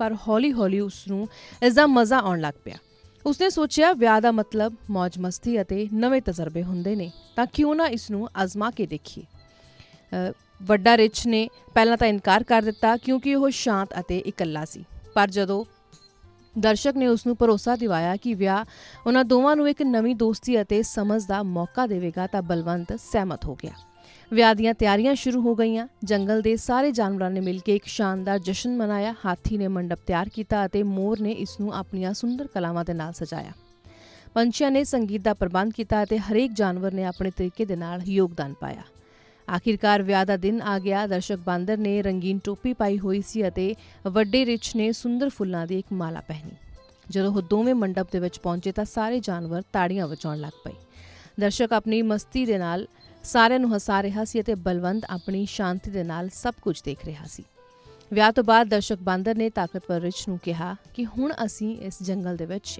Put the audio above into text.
ਪਰ ਹੌਲੀ-ਹੌਲੀ ਉਸ ਨੂੰ ਇਸ ਦਾ ਮਜ਼ਾ ਆਉਣ ਲੱਗ ਪਿਆ। ਉਸਨੇ ਸੋਚਿਆ, ਵਿਆਹ ਦਾ ਮਤਲਬ ਮौज ਮਸਤੀ ਅਤੇ ਨਵੇਂ ਤਜਰਬੇ ਹੁੰਦੇ ਨੇ, ਤਾਂ ਕਿਉਂ ਨਾ ਇਸ ਨੂੰ ਅਜ਼ਮਾ ਕੇ ਦੇਖੀਏ। ਵੱਡਾ ਰਿਚ ਨੇ ਪਹਿਲਾਂ ਤਾਂ ਇਨਕਾਰ ਕਰ ਦਿੱਤਾ ਕਿਉਂਕਿ ਉਹ ਸ਼ਾਂਤ ਅਤੇ ਇਕੱਲਾ ਸੀ। ਪਰ ਜਦੋਂ ਦਰਸ਼ਕ ਨੇ ਉਸ ਨੂੰ ਭਰੋਸਾ ਦਿਵਾਇਆ ਕਿ ਵਿਆਹ ਉਹਨਾਂ ਦੋਵਾਂ ਨੂੰ ਇੱਕ ਨਵੀਂ ਦੋਸਤੀ ਅਤੇ ਸਮਝ ਦਾ ਮੌਕਾ ਦੇਵੇਗਾ ਤਾਂ ਬਲਵੰਤ ਸਹਿਮਤ ਹੋ ਗਿਆ। ਵਿਆਹ ਦੀਆਂ ਤਿਆਰੀਆਂ ਸ਼ੁਰੂ ਹੋ ਗਈਆਂ। ਜੰਗਲ ਦੇ ਸਾਰੇ ਜਾਨਵਰਾਂ ਨੇ ਮਿਲ ਕੇ ਇੱਕ ਸ਼ਾਨਦਾਰ ਜਸ਼ਨ ਮਨਾਇਆ। ਹਾਥੀ ਨੇ ਮੰਡਪ ਤਿਆਰ ਕੀਤਾ ਅਤੇ ਮੋਰ ਨੇ ਇਸ ਨੂੰ ਆਪਣੀਆਂ ਸੁੰਦਰ ਕਲਾਵਾਂ ਦੇ ਨਾਲ ਸਜਾਇਆ। ਪੰਛੀਆਂ ਨੇ ਸੰਗੀਤ ਦਾ ਪ੍ਰਬੰਧ ਕੀਤਾ ਅਤੇ ਹਰੇਕ ਜਾਨਵਰ ਨੇ ਆਪਣੇ ਤਰੀਕੇ ਦੇ ਨਾਲ ਯੋਗਦਾਨ ਪਾਇਆ। ਆਖਿਰਕਾਰ ਵਿਆਹ ਦਾ ਦਿਨ ਆ ਗਿਆ। ਦਰਸ਼ਕ ਬਾਂਦਰ ਨੇ ਰੰਗੀਨ ਟੋਪੀ ਪਾਈ ਹੋਈ ਸੀ ਅਤੇ ਵੱਡੇ ਰਿਛ ਨੇ ਸੁੰਦਰ ਫੁੱਲਾਂ ਦੀ ਇੱਕ ਮਾਲਾ ਪਹਿਨੀ। ਜਦੋਂ ਉਹ ਦੋਵੇਂ ਮੰਡਪ ਦੇ ਵਿੱਚ ਪਹੁੰਚੇ ਤਾਂ ਸਾਰੇ ਜਾਨਵਰ ਤਾੜੀਆਂ ਵਜਾਉਣ ਲੱਗ ਪਏ। ਦਰਸ਼ਕ ਆਪਣੀ ਮਸਤੀ ਦੇ ਨਾਲ ਸਾਰਿਆਂ ਨੂੰ ਹਸਾ ਰਿਹਾ ਸੀ ਅਤੇ ਬਲਵੰਤ ਆਪਣੀ ਸ਼ਾਂਤੀ ਦੇ ਨਾਲ ਸਭ ਕੁਝ ਦੇਖ ਰਿਹਾ ਸੀ। ਵਿਆਹ ਤੋਂ ਬਾਅਦ ਦਰਸ਼ਕ ਬਾਂਦਰ ਨੇ ਤਾਕਤਵਰ ਰਿਛ ਨੂੰ ਕਿਹਾ ਕਿ ਹੁਣ ਅਸੀਂ ਇਸ ਜੰਗਲ ਦੇ ਵਿੱਚ